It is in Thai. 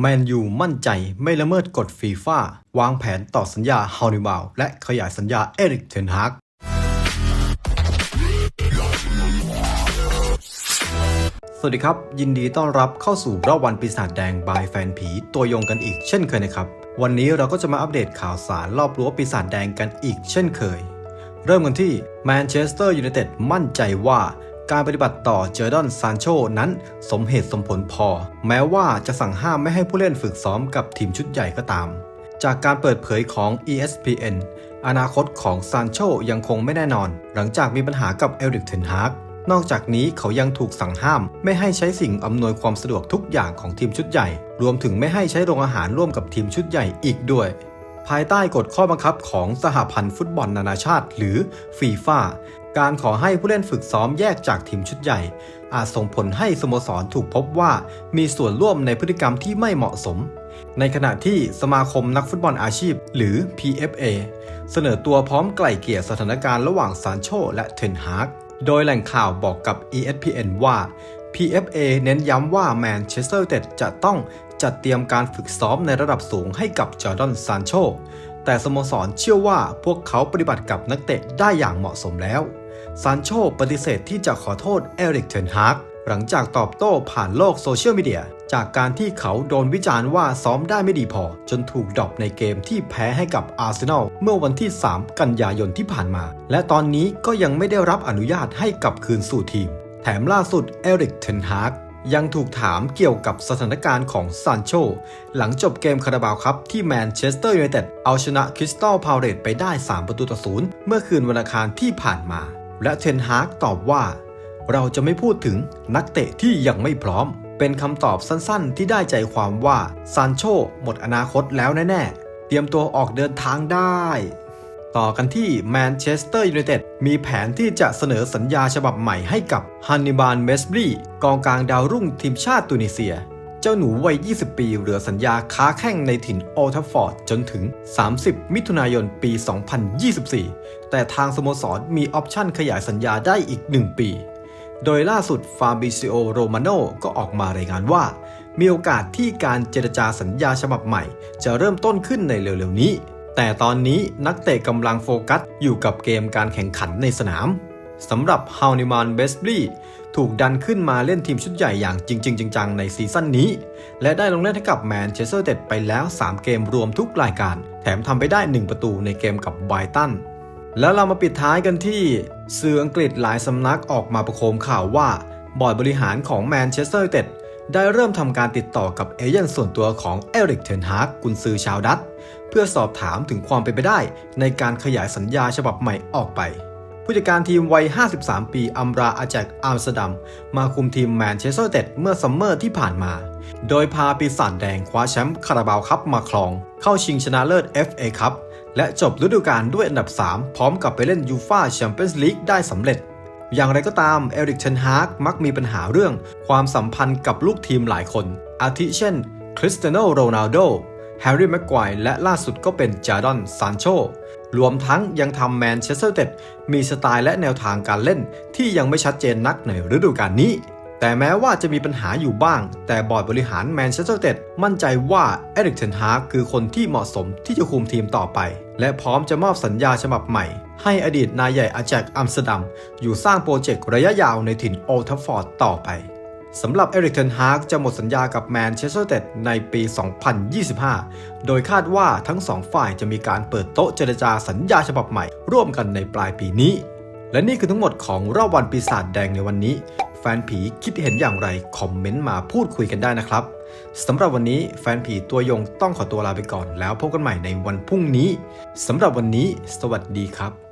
แมนยูมั่นใจไม่ละเมิดกฎฟีฟ่าวางแผนต่อสัญญาฮาวนิบาลและขยายสัญญาเอริกเทนฮากสวัสดีครับ ยินดีต้อนรับเข้าสู่รอบวันปีศาจแดงบายแฟนผี ตัวยงกันอีกเช่นเคยนะครับ วันนี้เราก็จะมาอัปเดตข่าวสารรอบรั้วปีศาจแดงกันอีกเช่นเคย เริ่มกันที่แมนเชสเตอร์ยูไนเต็ดมั่นใจว่า การปฏิบัติต่อเจอร์ดอนซานโชนั้นสมเหตุสมผลพอ แม้ว่าจะสั่งห้ามไม่ให้ผู้เล่นฝึกซ้อมกับทีมชุดใหญ่ก็ตาม จากการเปิดเผยของ ESPN อนาคตของซานโชยังคงไม่แน่นอน หลังจากมีปัญหากับเอริกเทนฮากนอกจากนี้เขายังถูกสั่งห้ามไม่ให้ใช้สิ่งอำนวยความสะดวกทุกอย่างของทีมชุดใหญ่ รวมถึงไม่ให้ใช้โรงอาหารร่วมกับทีมชุดใหญ่อีกด้วย ภายใต้กฎข้อบังคับของสหพันธ์ฟุตบอลนานาชาติ หรือฟีฟ่าการขอให้ผู้เล่นฝึกซ้อมแยกจากทีมชุดใหญ่ อาจส่งผลให้สโมสรถูกพบว่ามีส่วนร่วมในพฤติกรรมที่ไม่เหมาะสม ในขณะที่สมาคมนักฟุตบอลอาชีพ หรือ PFA เสนอตัวพร้อมไกล่เกลี่ยสถานการณ์ระหว่างซานโชและเทนฮากโดยแหล่งข่าวบอกกับ ESPN ว่า PFA เน้นย้ำว่าแมนเชสเตอร์เต็ดจะต้องจัดเตรียมการฝึกซ้อมในระดับสูงให้กับจอร์ดอนซานโช แต่สโมสรเชื่อว่าพวกเขาปฏิบัติกับนักเตะได้อย่างเหมาะสมแล้ว ซานโชปฏิเสธที่จะขอโทษเอริกเทนฮากหลังจากตอบโต้ผ่านโลกโซเชียลมีเดีย จากการที่เขาโดนวิจารณ์ว่าซ้อมได้ไม่ดีพอ จนถูกดรอปในเกมที่แพ้ให้กับอาร์เซนอลเมื่อวันที่ 3 กันยายนที่ผ่านมา และตอนนี้ก็ยังไม่ได้รับอนุญาตให้กลับคืนสู่ทีม แถมล่าสุดเอริกเทนฮากยังถูกถามเกี่ยวกับสถานการณ์ของซานโช หลังจบเกมคาราบาวครับที่แมนเชสเตอร์ยูไนเต็ดเอาชนะคริสตัลพาวเรตไปได้ 3 ประตูต่อศูนย์เมื่อคืนวันอังคารที่ผ่านมา และเทนฮากตอบว่า เราจะไม่พูดถึงนักเตะที่ยังไม่พร้อม เป็นคำตอบสั้นๆ ที่ได้ใจความว่าซานโชหมดอนาคตแล้วแน่ๆ เตรียมตัวออกเดินทางได้ ต่อกันที่แมนเชสเตอร์ยูไนเต็ดมีแผนที่จะเสนอสัญญาฉบับใหม่ให้กับฮันนิบาลเมสบรีกองกลางดาวรุ่งทีมชาติตุนิเซีย เจ้าหนูวัย 20 ปีเหลือสัญญาค้าแข่งในถิ่นโอทัฟฟอร์ดจนถึง 30 มิถุนายนปี 2024 แต่ทางสโมสรมีออปชั่นขยายสัญญาได้อีก 1 ปี โดยล่าสุดฟาบิซิโอโรมาโนก็ออกมารายงานว่า มีโอกาสที่การเจรจาสัญญาฉบับใหม่ จะเริ่มต้นขึ้นในเร็วๆนี้ แต่ตอนนี้นักเตะกำลังโฟกัสอยู่กับเกมการแข่งขันในสนามสำหรับฮาวนิมานเบสบลีถูกดันขึ้นมาเล่นทีมชุดใหญ่อย่างจริงๆจังๆ ในซีซั่นนี้ และได้ลงเล่นให้กับแมนเชสเตอร์เต็ดไปแล้ว 3 เกมรวมทุกรายการ แถมทำไปได้ 1 ประตูในเกมกับไบรตัน แล้วเรามาปิดท้ายกันที่สื่ออังกฤษหลายสำนักออกมาประโคมข่าวว่าบอร์ดบริหารของแมนเชสเตอร์เต็ด ได้เริ่มทำการติดต่อกับเอเย่นส่วนตัวของเอริกเทนฮากกุนซือชาวดัตเพื่อสอบถามถึงความเป็นไปได้ในการขยายสัญญาฉบับใหม่ออกไป ผู้จัดการทีมวัย 53 ปีอัมราอาแจกอัมสเตอร์ดัม มาคุมทีมแมนเชสเตอร์เต็ดเมื่อซัมเมอร์ที่ผ่านมา โดยพาปีศาจแดงคว้าแชมป์คาราบาวคัพมาครอง เข้าชิงชนะเลิศ FA คัพและจบฤดูกาลด้วยอันดับ 3 พร้อมกับไปเล่นยูฟาแชมเปี้ยนส์ลีกได้สำเร็จ อย่างไรก็ตามเอริกเชนฮากมักมีปัญหาเรื่อง ความสัมพันธ์กับลูกทีมหลายคน อาทิเช่นคริสเตียโนโรนัลโดแฮร์รี่แม็กควายและล่าสุดก็เป็นจาร์ดอนซานโชรวมทั้งยังทำแมนเชสเตอร์เต็ดมีสไตล์และแนวทางการเล่นที่ยังไม่ชัดเจนนักในฤดูกาลนี้ แต่แม้ว่าจะมีปัญหาอยู่บ้าง แต่บอร์ดบริหารแมนเชสเตอร์เต็ดมั่นใจว่าเอริกเทนฮาคือคนที่เหมาะสมที่จะคุมทีมต่อไป และพร้อมจะมอบสัญญาฉบับใหม่ ให้อดีตนายใหญ่อาแจกอัมสเตอร์ดัม อยู่สร้างโปรเจกต์ระยะยาวในถิ่นโอลทัฟฟอร์ดต่อไปสำหรับเอริกเทนฮากจะหมดสัญญากับแมนเชสเตอร์เต็ดในปี 2025 โดยคาดว่าทั้งสองฝ่ายจะมีการเปิดโต๊ะเจรจาสัญญาฉบับใหม่ ร่วมกันในปลายปีนี้ และนี่คือทั้งหมดของรอบวันปีศาจแดงในวันนี้ ฟนผีคิดเห็นอย่างไร คอมเมนต์มาพูดคุยกันได้นะครับสำหรับวันนี้แฟนผีตัวยงต้องขอตัวลาไปก่อน แล้วพบกันใหม่ในวันพรุ่งนี้สำหรับวันนี้ สวัสดีครับ